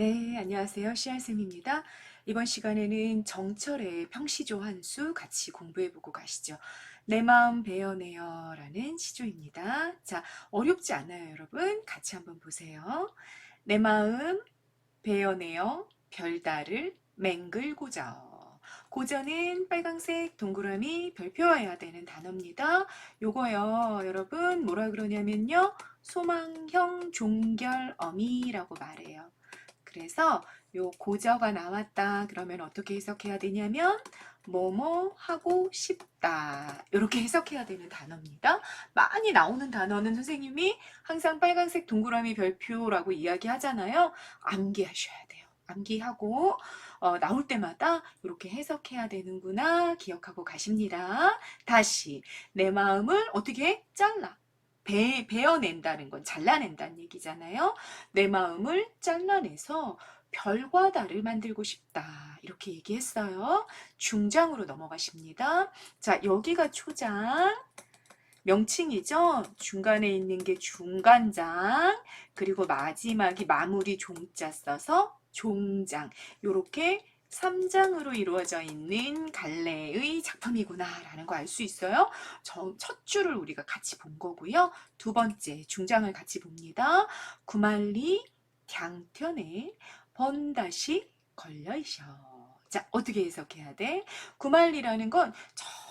네, 안녕하세요. 씨알쌤입니다. 이번 시간에는 정철의 평시조 한 수 같이 공부해보고 가시죠. 내 마음 베어내요 라는 시조입니다. 자, 어렵지 않아요, 여러분. 같이 한번 보세요. 내 마음 베어내요 별다를 맹글고저. 고저는 빨강색 동그라미 별표여야 되는 단어입니다. 요거요, 여러분, 뭐라 그러냐면요. 소망형 종결어미라고 말해요. 그래서 요 고저가 나왔다 그러면 어떻게 해석해야 되냐면 뭐뭐 하고 싶다 이렇게 해석해야 되는 단어입니다. 많이 나오는 단어는 선생님이 항상 빨간색 동그라미 별표라고 이야기하잖아요. 암기하셔야 돼요. 암기하고 어, 나올 때마다 이렇게 해석해야 되는구나 기억하고 가십니다. 다시 내 마음을 어떻게 잘라 배, 베어낸다는 건 잘라낸다는 얘기잖아요. 내 마음을 잘라내서 별과 달을 만들고 싶다. 이렇게 얘기했어요. 중장으로 넘어가십니다. 자, 여기가 초장. 명칭이죠. 중간에 있는 게 중간장. 그리고 마지막이 마무리 종자 써서 종장. 요렇게 3장으로 이루어져 있는 갈래의 작품이구나라는 거 알 수 있어요. 저, 첫 줄을 우리가 같이 본 거고요. 두 번째 중장을 같이 봅니다. 구말리 향편에 번다시 걸려있어. 자, 어떻게 해석해야 돼? 구말리라는 건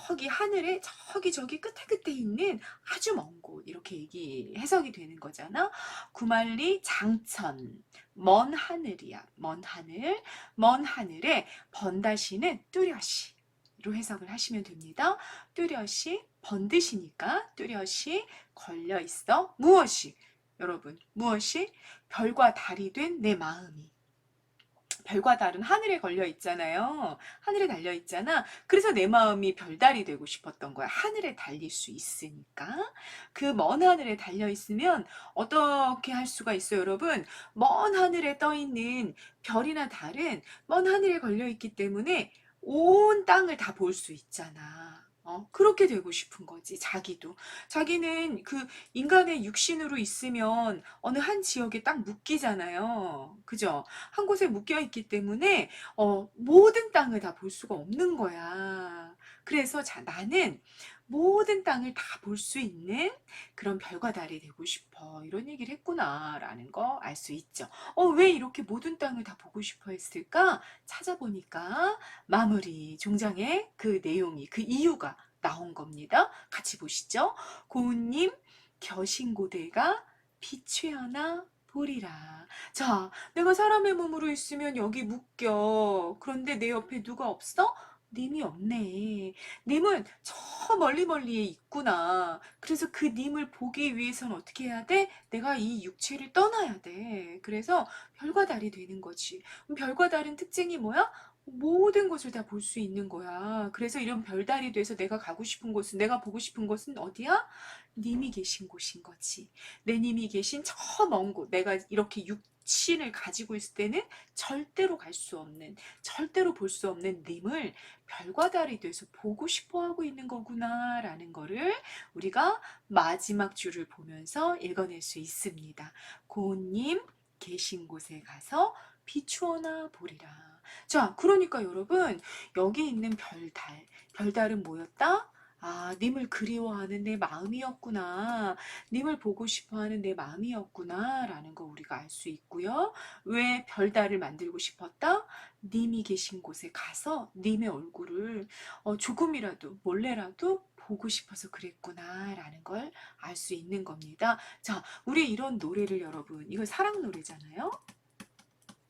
저기 하늘에 저기 저기 끝에 끝에 있는 아주 먼 곳 이렇게 얘기 해석이 되는 거잖아. 구말리 장천 먼 하늘이야. 먼 하늘 먼 하늘에 번다시는 뚜렷이 로 해석을 하시면 됩니다. 뚜렷이 번듯이니까 뚜렷이 걸려 있어 무엇이 여러분 무엇이 별과 달이 된 내 마음이 별과 달은 하늘에 걸려 있잖아요. 하늘에 달려 있잖아. 그래서 내 마음이 별달이 되고 싶었던 거야. 하늘에 달릴 수 있으니까. 그 먼 하늘에 달려 있으면 어떻게 할 수가 있어요, 여러분? 먼 하늘에 떠 있는 별이나 달은 먼 하늘에 걸려 있기 때문에 온 땅을 다 볼 수 있잖아. 어, 그렇게 되고 싶은 거지, 자기도. 자기는 그 인간의 육신으로 있으면 어느 한 지역에 딱 묶이잖아요. 그죠? 한 곳에 묶여 있기 때문에, 어, 모든 땅을 다 볼 수가 없는 거야. 그래서 자, 나는 모든 땅을 다 볼 수 있는 그런 별과 달이 되고 싶어. 이런 얘기를 했구나라는 거 알 수 있죠. 어, 왜 이렇게 모든 땅을 다 보고 싶어 했을까? 찾아보니까 마무리 종장의 그 내용이, 그 이유가 나온 겁니다. 같이 보시죠. 고운님, 겨신고대가 비추어나 보리라. 자, 내가 사람의 몸으로 있으면 여기 묶여. 그런데 내 옆에 누가 없어? 님이 없네. 님은 저 멀리 멀리에 있구나. 그래서 그 님을 보기 위해서는 어떻게 해야 돼? 내가 이 육체를 떠나야 돼. 그래서 별과 달이 되는 거지. 별과 달은 특징이 뭐야? 모든 것을 다 볼 수 있는 거야. 그래서 이런 별달이 돼서 내가 가고 싶은 곳은, 내가 보고 싶은 곳은 어디야? 님이 계신 곳인 거지. 내 님이 계신 저 먼 곳. 내가 이렇게 육 신을 가지고 있을 때는 절대로 갈 수 없는, 절대로 볼 수 없는 님을 별과 달이 돼서 보고 싶어 하고 있는 거구나. 라는 거를 우리가 마지막 줄을 보면서 읽어낼 수 있습니다. 고운님 계신 곳에 가서 비추어나 보리라. 자, 그러니까 여러분, 여기 있는 별달, 별달은 뭐였다? 아, 님을 그리워하는 내 마음이었구나. 님을 보고 싶어 하는 내 마음이었구나. 라는 거 우리가 알 수 있고요. 왜 별달을 만들고 싶었다? 님이 계신 곳에 가서 님의 얼굴을 어, 조금이라도, 몰래라도 보고 싶어서 그랬구나. 라는 걸 알 수 있는 겁니다. 자, 우리 이런 노래를 여러분, 이거 사랑 노래잖아요?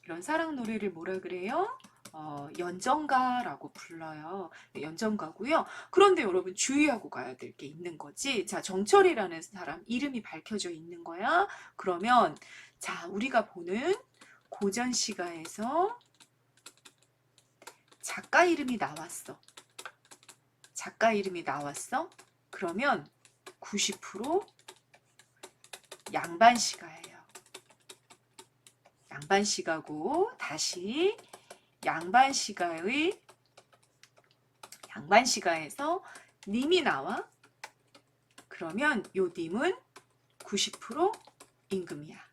이런 사랑 노래를 뭐라 그래요? 어, 연정가라고 불러요. 네, 연정가고요. 그런데 여러분 주의하고 가야 될 게 있는 거지. 자, 정철이라는 사람 이름이 밝혀져 있는 거야. 그러면 자, 우리가 보는 고전 시가에서 작가 이름이 나왔어. 작가 이름이 나왔어. 그러면 90% 양반 시가예요. 양반 시가고 다시 양반 시가의 양반 시가에서 님이 나와 그러면 요 님은 90% 임금이야.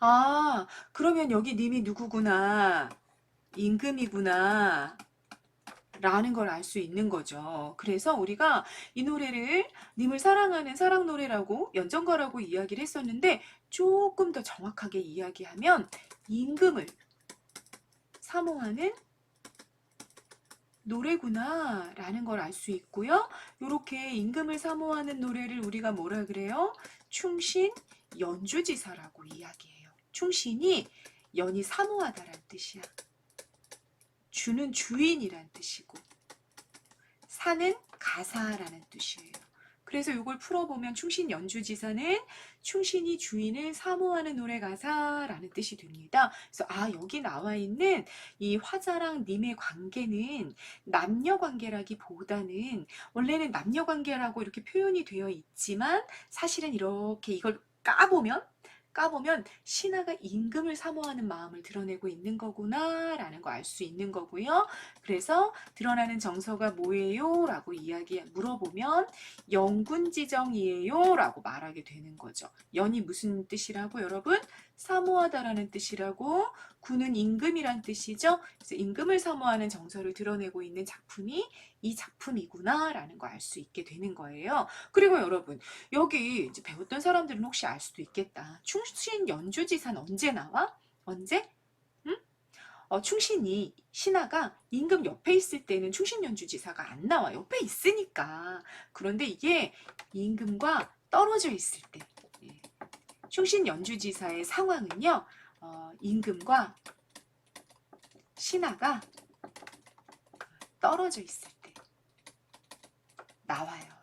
아, 그러면 여기 님이 누구구나. 임금이구나. 라는 걸 알 수 있는 거죠. 그래서 우리가 이 노래를 님을 사랑하는 사랑 노래라고 연정가라고 이야기를 했었는데 조금 더 정확하게 이야기하면 임금을 사모하는 노래구나 라는 걸 알 수 있고요. 이렇게 임금을 사모하는 노래를 우리가 뭐라 그래요? 충신 연주지사라고 이야기해요. 충신이 연이 사모하다란 뜻이야. 주는 주인이란 뜻이고 사는 가사라는 뜻이에요. 그래서 이걸 풀어보면 충신 연주지사는 충신이 주인을 사모하는 노래 가사라는 뜻이 됩니다. 그래서 아 여기 나와 있는 이 화자랑 님의 관계는 남녀 관계라기보다는 원래는 남녀 관계라고 이렇게 표현이 되어 있지만 사실은 이렇게 이걸 까보면 까보면 신하가 임금을 사모하는 마음을 드러내고 있는 거구나 라는 거 알 수 있는 거고요. 그래서 드러나는 정서가 뭐예요? 라고 이야기 물어보면 영군지정이에요 라고 말하게 되는 거죠. 연이 무슨 뜻이라고 여러분? 사모하다라는 뜻이라고 군은 임금이란 뜻이죠. 그래서 임금을 사모하는 정서를 드러내고 있는 작품이 이 작품이구나라는 거 알 수 있게 되는 거예요. 그리고 여러분 여기 이제 배웠던 사람들은 혹시 알 수도 있겠다. 충신 연주지사는 언제 나와? 언제? 응? 어, 충신이 신하가 임금 옆에 있을 때는 충신 연주지사가 안 나와. 옆에 있으니까. 그런데 이게 임금과 떨어져 있을 때 예. 충신 연주지사의 상황은요. 어, 임금과 신하가 떨어져 있을 때 나와요.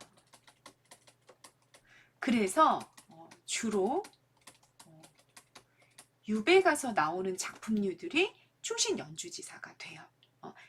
그래서 어, 주로 어, 유배 가서 나오는 작품류들이 충신 연주지사가 돼요.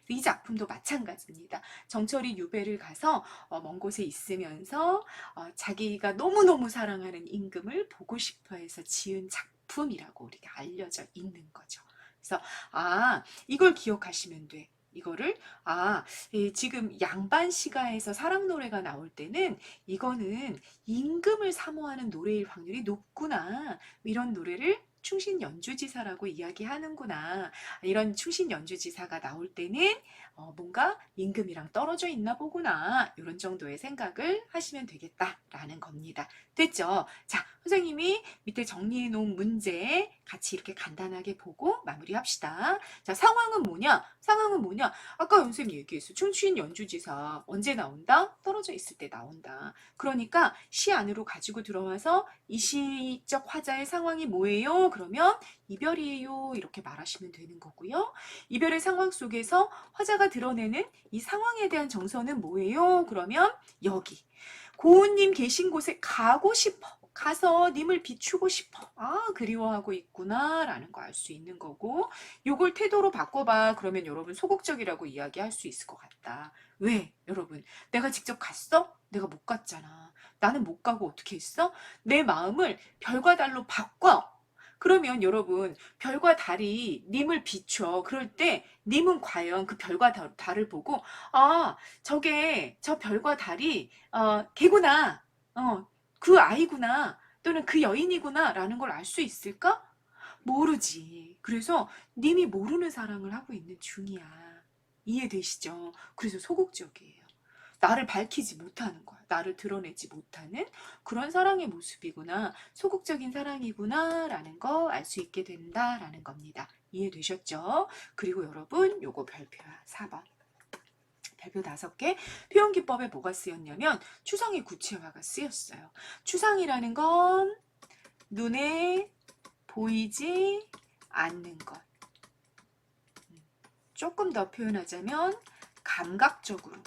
어, 이 작품도 마찬가지입니다. 정철이 유배를 가서 어, 먼 곳에 있으면서 어, 자기가 너무너무 사랑하는 임금을 보고 싶어 해서 지은 작품이라고 우리가 알려져 있는 거죠. 그래서 아 이걸 기억하시면 돼. 이거를 아 예, 지금 양반 시가에서 사랑 노래가 나올 때는 이거는 임금을 사모하는 노래일 확률이 높구나 이런 노래를 충신 연주지사라고 이야기하는구나 이런 충신 연주지사가 나올 때는 어, 뭔가 임금이랑 떨어져 있나 보구나 이런 정도의 생각을 하시면 되겠다라는 겁니다. 됐죠? 자 선생님이 밑에 정리해 놓은 문제 같이 이렇게 간단하게 보고 마무리합시다. 자 상황은 뭐냐? 상황은 뭐냐? 아까 선생님 얘기했어. 충신 연주지사 언제 나온다? 떨어져 있을 때 나온다. 그러니까 시 안으로 가지고 들어와서 이 시적 화자의 상황이 뭐예요? 그러면 이별이에요. 이렇게 말하시면 되는 거고요. 이별의 상황 속에서 화자가 드러내는 이 상황에 대한 정서는 뭐예요? 그러면 여기 고은님 계신 곳에 가고 싶어. 가서 님을 비추고 싶어. 아, 그리워하고 있구나. 라는 거 알 수 있는 거고, 요걸 태도로 바꿔봐. 그러면 여러분 소극적이라고 이야기할 수 있을 것 같다. 왜? 여러분, 내가 직접 갔어? 내가 못 갔잖아. 나는 못 가고 어떻게 했어? 내 마음을 별과 달로 바꿔. 그러면 여러분, 별과 달이 님을 비춰. 그럴 때 님은 과연 그 별과 달- 달을 보고, 아, 저게, 저 별과 달이, 어, 걔구나. 어, 그 아이구나. 또는 그 여인이구나. 라는 걸 알 수 있을까? 모르지. 그래서 님이 모르는 사랑을 하고 있는 중이야. 이해되시죠? 그래서 소극적이에요. 나를 밝히지 못하는 거야. 나를 드러내지 못하는 그런 사랑의 모습이구나. 소극적인 사랑이구나. 라는 거 알 수 있게 된다 라는 겁니다. 이해되셨죠? 그리고 여러분, 요거 별표야. 4번. 별표 다섯 개. 표현기법에 뭐가 쓰였냐면 추상의 구체화가 쓰였어요. 추상이라는 건 눈에 보이지 않는 것. 음, 조금 더 표현하자면 감각적으로.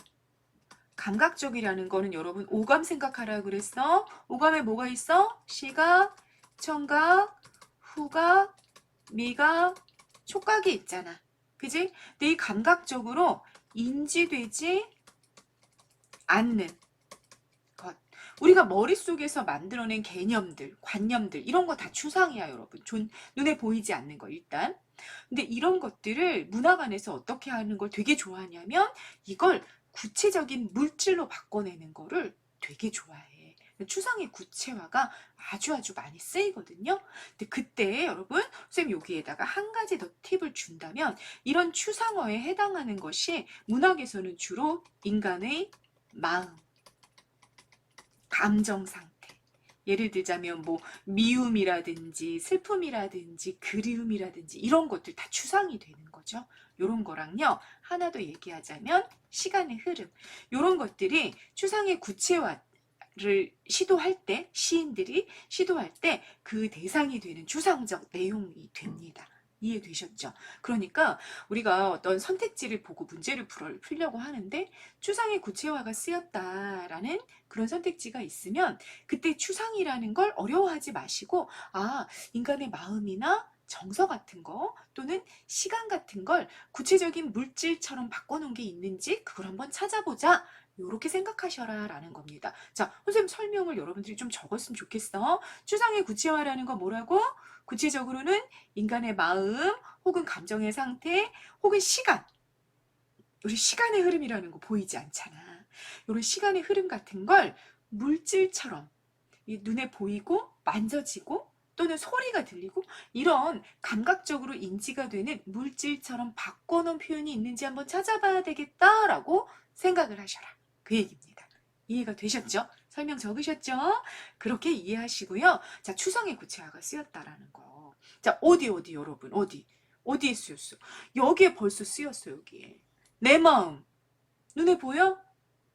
감각적이라는 거는 여러분 오감 생각하라 그랬어. 오감에 뭐가 있어? 시각, 청각, 후각, 미각, 촉각이 있잖아. 그지? 이 감각적으로 인지되지 않는 것. 우리가 머릿속에서 만들어낸 개념들, 관념들, 이런 거 다 추상이야, 여러분. 존, 눈에 보이지 않는 거, 일단. 근데 이런 것들을 문화관에서 어떻게 하는 걸 되게 좋아하냐면, 이걸 구체적인 물질로 바꿔내는 거를 되게 좋아해. 추상의 구체화가 아주 아주 많이 쓰이거든요. 근데 그때 여러분 선생님 여기에다가 한 가지 더 팁을 준다면 이런 추상어에 해당하는 것이 문학에서는 주로 인간의 마음, 감정 상태. 예를 들자면 뭐 미움이라든지 슬픔이라든지 그리움이라든지 이런 것들 다 추상이 되는 거죠. 요런 거랑요. 하나 더 얘기하자면 시간의 흐름. 요런 것들이 추상의 구체화 를 시도할 때 시인들이 시도할 때 그 대상이 되는 추상적 내용이 됩니다. 이해되셨죠? 그러니까 우리가 어떤 선택지를 보고 문제를 풀- 풀려고 하는데 추상의 구체화가 쓰였다라는 그런 선택지가 있으면 그때 추상이라는 걸 어려워하지 마시고 아 인간의 마음이나 정서 같은 거 또는 시간 같은 걸 구체적인 물질처럼 바꿔놓은 게 있는지 그걸 한번 찾아보자. 이렇게 생각하셔라 라는 겁니다. 자, 선생님 설명을 여러분들이 좀 적었으면 좋겠어. 추상의 구체화라는 건 뭐라고? 구체적으로는 인간의 마음 혹은 감정의 상태 혹은 시간. 우리 시간의 흐름이라는 거 보이지 않잖아. 이런 시간의 흐름 같은 걸 물질처럼 이 눈에 보이고 만져지고 또는 소리가 들리고 이런 감각적으로 인지가 되는 물질처럼 바꿔놓은 표현이 있는지 한번 찾아봐야 되겠다라고 생각을 하셔라. 그 얘기입니다. 이해가 되셨죠? 설명 적으셨죠? 그렇게 이해하시고요. 자, 추상의 구체화가 쓰였다라는 거. 자, 어디 어디 여러분 어디 어디에 쓰였어? 여기에 벌써 쓰였어 여기에. 내 마음 눈에 보여?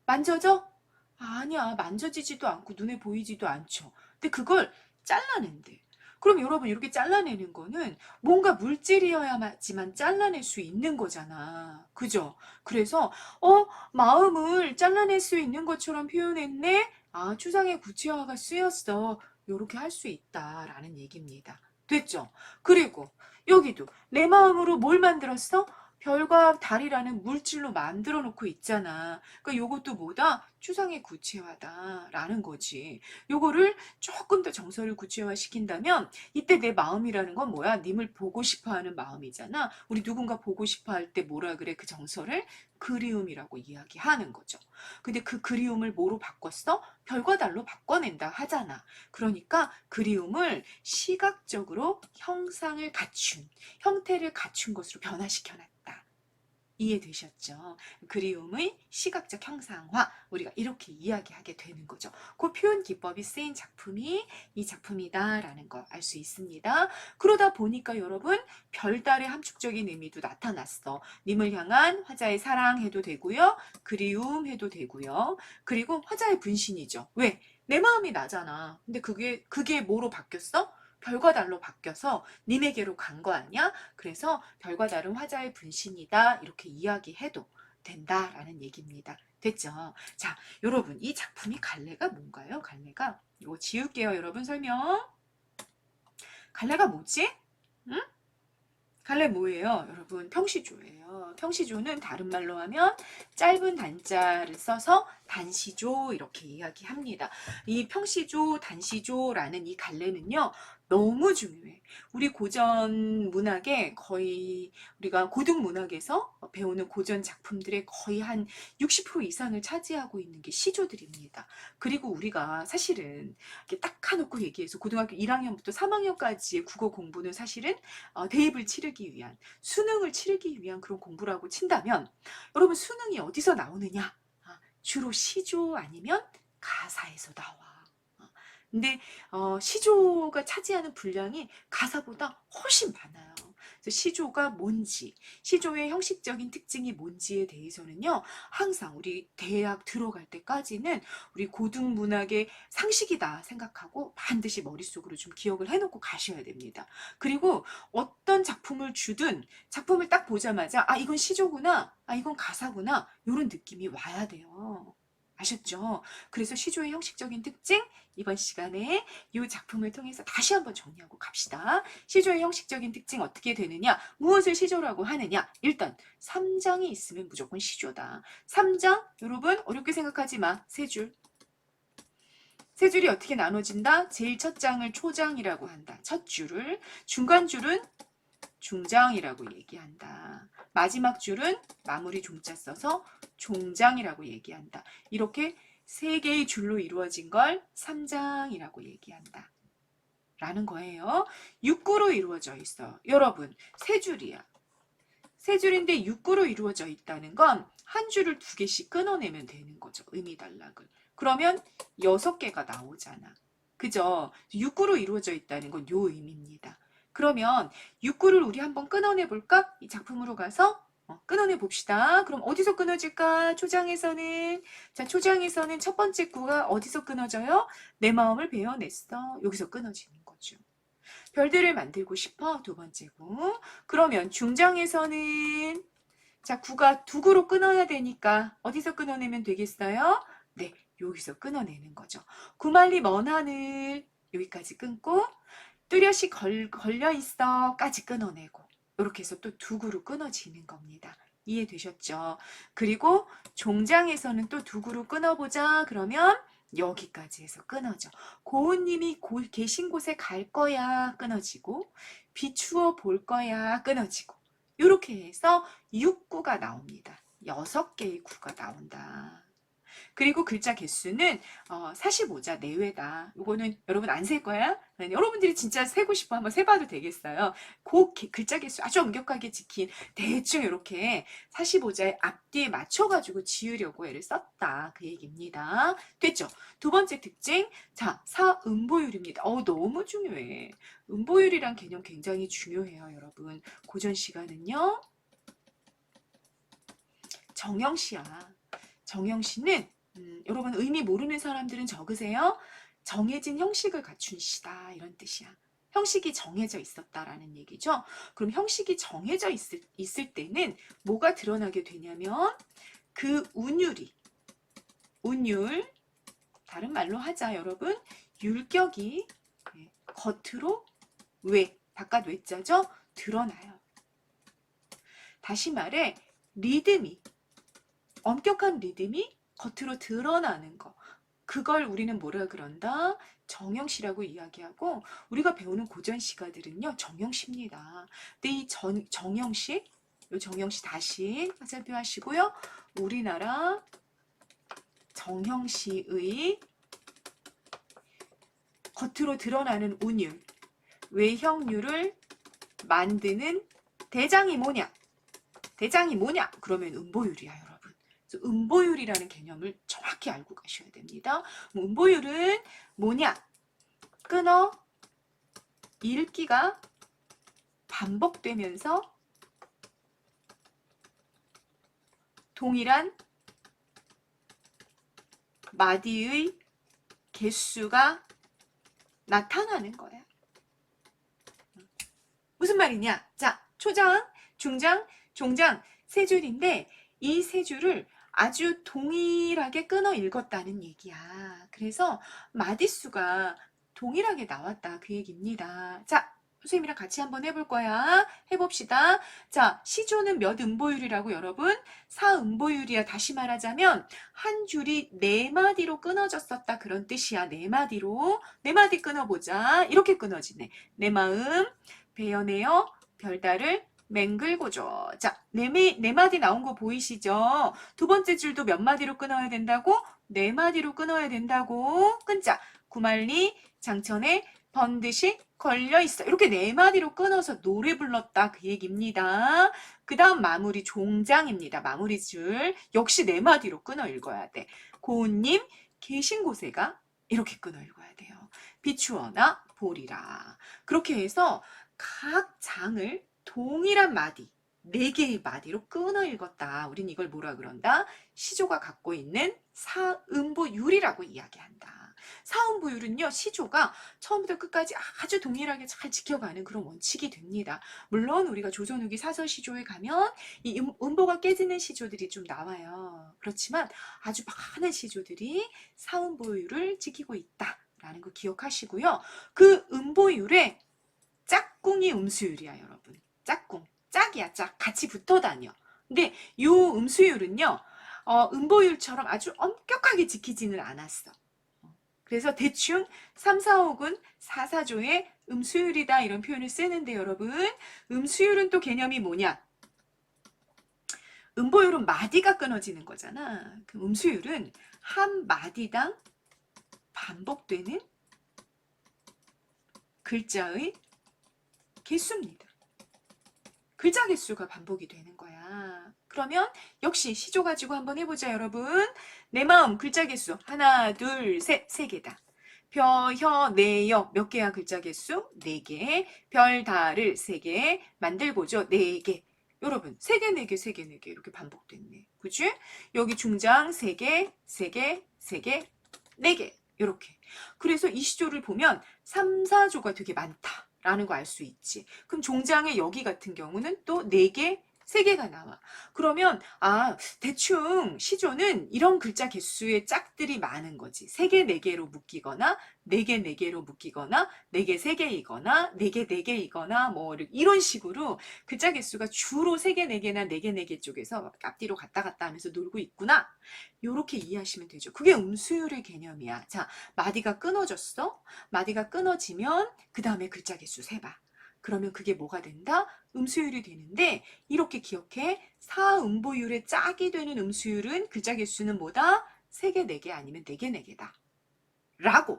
만져져? 아니야 만져지지도 않고 눈에 보이지도 않죠. 근데 그걸 잘라낸대. 그럼 여러분 이렇게 잘라내는 거는 뭔가 물질이어야지만 잘라낼 수 있는 거잖아. 그죠? 그래서 어 마음을 잘라낼 수 있는 것처럼 표현했네. 아 추상의 구체화가 쓰였어. 요렇게 할 수 있다라는 얘기입니다. 됐죠? 그리고 여기도 내 마음으로 뭘 만들었어? 별과 달이라는 물질로 만들어 놓고 있잖아. 그러니까 요것도 뭐다? 추상의 구체화다라는 거지. 요거를 조금 더 정서를 구체화 시킨다면 이때 내 마음이라는 건 뭐야? 님을 보고 싶어 하는 마음이잖아. 우리 누군가 보고 싶어 할 때 뭐라 그래? 그 정서를 그리움이라고 이야기하는 거죠. 근데 그 그리움을 뭐로 바꿨어? 별과 달로 바꿔낸다 하잖아. 그러니까 그리움을 시각적으로 형상을 갖춘, 형태를 갖춘 것으로 변화시켜놨다. 이해되셨죠? 그리움의 시각적 형상화 우리가 이렇게 이야기하게 되는 거죠. 그 표현 기법이 쓰인 작품이 이 작품이다라는 걸 알 수 있습니다. 그러다 보니까 여러분 별달의 함축적인 의미도 나타났어. 님을 향한 화자의 사랑 해도 되고요. 그리움 해도 되고요. 그리고 화자의 분신이죠. 왜? 내 마음이 나잖아. 근데 그게 그게 뭐로 바뀌었어? 별과 달로 바뀌어서 님에게로 간 거 아니야? 그래서 별과 다른 화자의 분신이다 이렇게 이야기해도 된다라는 얘기입니다. 됐죠? 자, 여러분 이 작품이 갈래가 뭔가요? 갈래가 이거 지울게요, 여러분 설명. 갈래가 뭐지? 응? 갈래 뭐예요? 여러분 평시조예요. 평시조는 다른 말로 하면 짧은 단자를 써서 단시조 이렇게 이야기합니다. 이 평시조, 단시조라는 이 갈래는요. 너무 중요해. 우리 고전 문학에 거의 우리가 고등 문학에서 배우는 고전 작품들의 거의 한 60% 이상을 차지하고 있는 게 시조들입니다. 그리고 우리가 사실은 이렇게 딱 까놓고 얘기해서 고등학교 1학년부터 3학년까지의 국어 공부는 사실은 어, 대입을 치르기 위한 수능을 치르기 위한 그런 공부라고 친다면 여러분 수능이 어디서 나오느냐? 아, 주로 시조 아니면 가사에서 나와. 어, 근데 어, 시조가 차지하는 분량이 가사보다 훨씬 많아요. 시조가 뭔지, 시조의 형식적인 특징이 뭔지에 대해서는요, 항상 우리 대학 들어갈 때까지는 우리 고등문학의 상식이다 생각하고 반드시 머릿속으로 좀 기억을 해놓고 가셔야 됩니다. 그리고 어떤 작품을 주든 작품을 딱 보자마자 아, 이건 시조구나, 아, 이건 가사구나, 이런 느낌이 와야 돼요. 아셨죠? 그래서 시조의 형식적인 특징 이번 시간에 이 작품을 통해서 다시 한번 정리하고 갑시다. 시조의 형식적인 특징 어떻게 되느냐? 무엇을 시조라고 하느냐? 일단 3장이 있으면 무조건 시조다. 3장 여러분 어렵게 생각하지 마. 세 줄. 세 줄이 어떻게 나눠진다? 제일 첫 장을 초장이라고 한다. 첫 줄을 중간 줄은 중장이라고 얘기한다. 마지막 줄은 마무리 종자 써서 종장이라고 얘기한다. 이렇게 세 개의 줄로 이루어진 걸 삼장이라고 얘기한다. 라는 거예요. 육구로 이루어져 있어. 여러분, 세 줄이야. 세 줄인데 육구로 이루어져 있다는 건 한 줄을 두 개씩 끊어내면 되는 거죠. 의미 단락을. 그러면 여섯 개가 나오잖아. 그죠? 육구로 이루어져 있다는 건 요 의미입니다. 그러면 육구를 우리 한번 끊어내 볼까? 이 작품으로 가서 어, 끊어내 봅시다. 그럼 어디서 끊어질까? 초장에서는 자 초장에서는 첫 번째 구가 어디서 끊어져요? 내 마음을 베어냈어. 여기서 끊어지는 거죠. 별들을 만들고 싶어. 두 번째 구. 그러면 중장에서는 자 구가 두 구로 끊어야 되니까 어디서 끊어내면 되겠어요? 네, 여기서 끊어내는 거죠. 구말리 먼 하늘 여기까지 끊고 뚜렷이 걸, 걸려 있어까지 끊어내고 이렇게 해서 또두 구로 끊어지는 겁니다. 이해되셨죠? 그리고 종장에서는 또두 구로 끊어보자 그러면 여기까지 해서 끊어져. 고은님이 고- 계신 곳에 갈 거야 끊어지고 비추어 볼 거야 끊어지고 이렇게 해서 6구가 나옵니다. 6개의 구가 나온다. 그리고 글자 개수는 어, 45자 내외다. 이거는 여러분 안 셀 거야? 네, 여러분들이 진짜 세고 싶어 한번 세봐도 되겠어요. 그 기- 글자 개수 아주 엄격하게 지킨 대충 이렇게 45자의 앞뒤에 맞춰가지고 지으려고 애를 썼다. 그 얘기입니다. 됐죠? 두 번째 특징. 자, 사음보율입니다. 어, 너무 중요해. 음보율이란 개념 굉장히 중요해요, 여러분. 고전 시간은요. 정영시야. 정영시는 음, 여러분 의미 모르는 사람들은 적으세요. 정해진 형식을 갖춘 시다 이런 뜻이야. 형식이 정해져 있었다라는 얘기죠. 그럼 형식이 정해져 있을, 있을 때는 뭐가 드러나게 되냐면 그 운율이 운율 다른 말로 하자 여러분 율격이 예, 겉으로 외 바깥 외자죠 드러나요. 다시 말해 리듬이 엄격한 리듬이 겉으로 드러나는 거. 그걸 우리는 뭐라 그런다? 정형시라고 이야기하고 우리가 배우는 고전 시가들은요 정형시입니다. 근데 이 전, 정형시, 요 정형시 다시 살펴하시고요. 우리나라 정형시의 겉으로 드러나는 운율, 외형률을 만드는 대장이 뭐냐? 대장이 뭐냐? 그러면 음보율이야, 여러분. 음보율이라는 개념을 정확히 알고 가셔야 됩니다. 뭐 음보율은 뭐냐? 끊어 읽기가 반복되면서 동일한 마디의 개수가 나타나는 거야. 무슨 말이냐? 자, 초장, 중장, 종장 세 줄인데 이 세 줄을 아주 동일하게 끊어 읽었다는 얘기야. 그래서 마디수가 동일하게 나왔다 그 얘기입니다. 자, 선생님이랑 같이 한번 해볼 거야. 해봅시다. 자, 시조는 몇 음보율이라고 여러분? 사음보율이야. 다시 말하자면 한 줄이 네 마디로 끊어졌었다 그런 뜻이야. 네 마디로 네 마디 끊어보자. 이렇게 끊어지네. 내 마음 베어내어 별다를 맹글고죠. 자, 네, 매, 네 마디 나온 거 보이시죠? 두 번째 줄도 몇 마디로 끊어야 된다고? 네 마디로 끊어야 된다고. 끊자. 구말리 장천에 번듯이 걸려 있어. 이렇게 네 마디로 끊어서 노래 불렀다 그 얘기입니다. 그 다음 마무리 종장입니다. 마무리 줄 역시 네 마디로 끊어 읽어야 돼. 고운님 계신 곳에가 이렇게 끊어 읽어야 돼요. 비추어나 보리라. 그렇게 해서 각 장을 동일한 마디, 네 개의 마디로 끊어 읽었다. 우린 이걸 뭐라 그런다? 시조가 갖고 있는 사음보율이라고 이야기한다. 사음보율은요, 시조가 처음부터 끝까지 아주 동일하게 잘 지켜가는 그런 원칙이 됩니다. 물론 우리가 조선 후기 사설 시조에 가면 이 음, 음보가 깨지는 시조들이 좀 나와요. 그렇지만 아주 많은 시조들이 사음보율을 지키고 있다 라는 거 기억하시고요. 그 음보율에 짝꿍이 음수율이야, 여러분. 짝꿍. 짝이야, 짝. 같이 붙어 다녀. 근데 요 음수율은요, 어, 음보율처럼 아주 엄격하게 지키지는 않았어. 그래서 대충 3, 4, 5은 4, 4조의 음수율이다 이런 표현을 쓰는데 여러분 음수율은 또 개념이 뭐냐? 음보율은 마디가 끊어지는 거잖아. 그 음수율은 한 마디당 반복되는 글자의 개수입니다. 글자 개수가 반복이 되는 거야. 그러면 역시 시조 가지고 한번 해보자, 여러분. 내 마음 글자 개수 하나, 둘, 셋, 세 개다. 벼, 혀, 내, 여몇 개야 글자 개수? 네 개. 별, 달을 세 개. 만들고죠, 네 개. 여러분, 세 개, 네 개, 세 개, 네 개 이렇게 반복됐네. 그치? 여기 중장 세 개, 세 개, 세 개, 네 개. 이렇게. 그래서 이 시조를 보면 3, 4조가 되게 많다 라는 거 알 수 있지. 그럼 종장의 여기 같은 경우는 또 4개, 3개가 나와. 그러면 아 대충 시조는 이런 글자 개수의 짝들이 많은 거지. 3개, 4개로 묶이거나 4개, 4개로 묶이거나 4개, 3개이거나 4개, 4개이거나 뭐 이런 식으로 글자 개수가 주로 3개, 4개나 4개, 4개 쪽에서 앞뒤로 갔다 갔다 하면서 놀고 있구나. 요렇게 이해하시면 되죠. 그게 음수율의 개념이야. 자, 마디가 끊어졌어? 마디가 끊어지면 그 다음에 글자 개수 세봐. 그러면 그게 뭐가 된다? 음수율이 되는데 이렇게 기억해. 사음보율의 짝이 되는 음수율은 글자 개수는 뭐다? 3개, 4개 아니면 4개, 4개다. 라고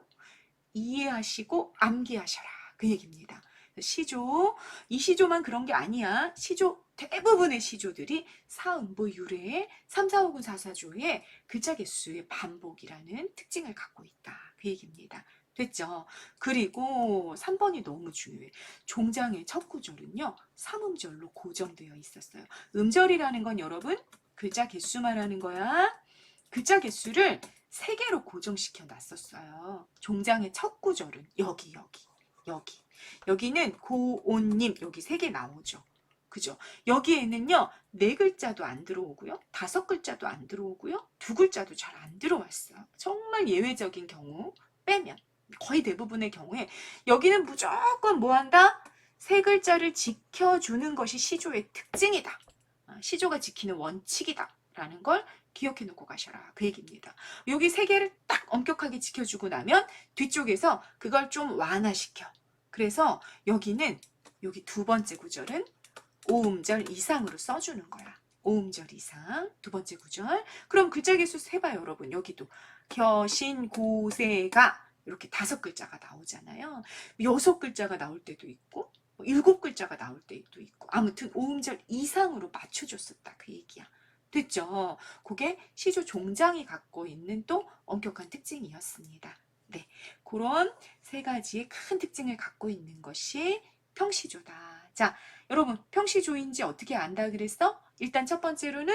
이해하시고 암기하셔라. 그 얘기입니다. 시조, 이 시조만 그런 게 아니야. 시조, 대부분의 시조들이 사음보율의 3, 4, 5군 4, 4조의 글자 개수의 반복이라는 특징을 갖고 있다. 그 얘기입니다. 됐죠? 그리고 3번이 너무 중요해. 종장의 첫 구절은요, 삼음절로 고정되어 있었어요. 음절이라는 건 여러분, 글자 개수 말하는 거야. 글자 개수를 세 개로 고정시켜 놨었어요. 종장의 첫 구절은 여기, 여기, 여기. 여기는 고온님, 여기 세개 나오죠. 그죠? 여기에는요, 네 글자도 안 들어오고요, 다섯 글자도 안 들어오고요, 두 글자도 잘 안 들어왔어요. 정말 예외적인 경우 빼면. 거의 대부분의 경우에 여기는 무조건 뭐 한다? 세 글자를 지켜주는 것이 시조의 특징이다. 아, 시조가 지키는 원칙이다. 라는 걸 기억해 놓고 가셔라. 그 얘기입니다. 여기 세 개를 딱 엄격하게 지켜주고 나면 뒤쪽에서 그걸 좀 완화시켜. 그래서 여기는 여기 두 번째 구절은 오음절 이상으로 써주는 거야. 오음절 이상. 두 번째 구절. 그럼 글자 개수 세봐요, 여러분. 여기도 겨신 고세가 이렇게 다섯 글자가 나오잖아요. 여섯 글자가 나올 때도 있고, 뭐 일곱 글자가 나올 때도 있고, 아무튼 오음절 이상으로 맞춰줬었다. 그 얘기야. 됐죠? 그게 시조 종장이 갖고 있는 또 엄격한 특징이었습니다. 네. 그런 세 가지의 큰 특징을 갖고 있는 것이 평시조다. 자, 여러분, 평시조인지 어떻게 안다 그랬어? 일단 첫 번째로는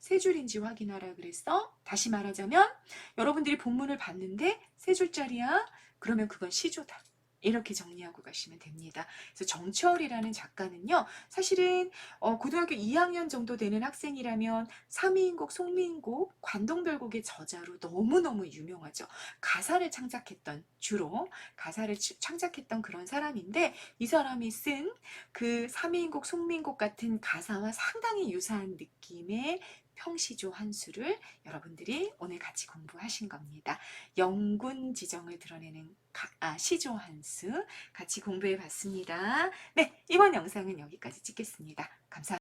세 줄인지 확인하라 그랬어. 다시 말하자면 여러분들이 본문을 봤는데 세 줄짜리야. 그러면 그건 시조다. 이렇게 정리하고 가시면 됩니다. 그래서 정철이라는 작가는요, 사실은 어, 고등학교 2학년 정도 되는 학생이라면 삼위인곡, 송미인곡, 관동별곡의 저자로 너무너무 유명하죠. 가사를 창작했던 주로 가사를 치- 창작했던 그런 사람인데 이 사람이 쓴 그 삼위인곡, 송미인곡 같은 가사와 상당히 유사한 느낌의 평시조 한 수를 여러분들이 오늘 같이 공부하신 겁니다. 영군 지정을 드러내는 가- 아, 시조 한 수 같이 공부해 봤습니다. 네, 이번 영상은 여기까지 찍겠습니다. 감사합니다.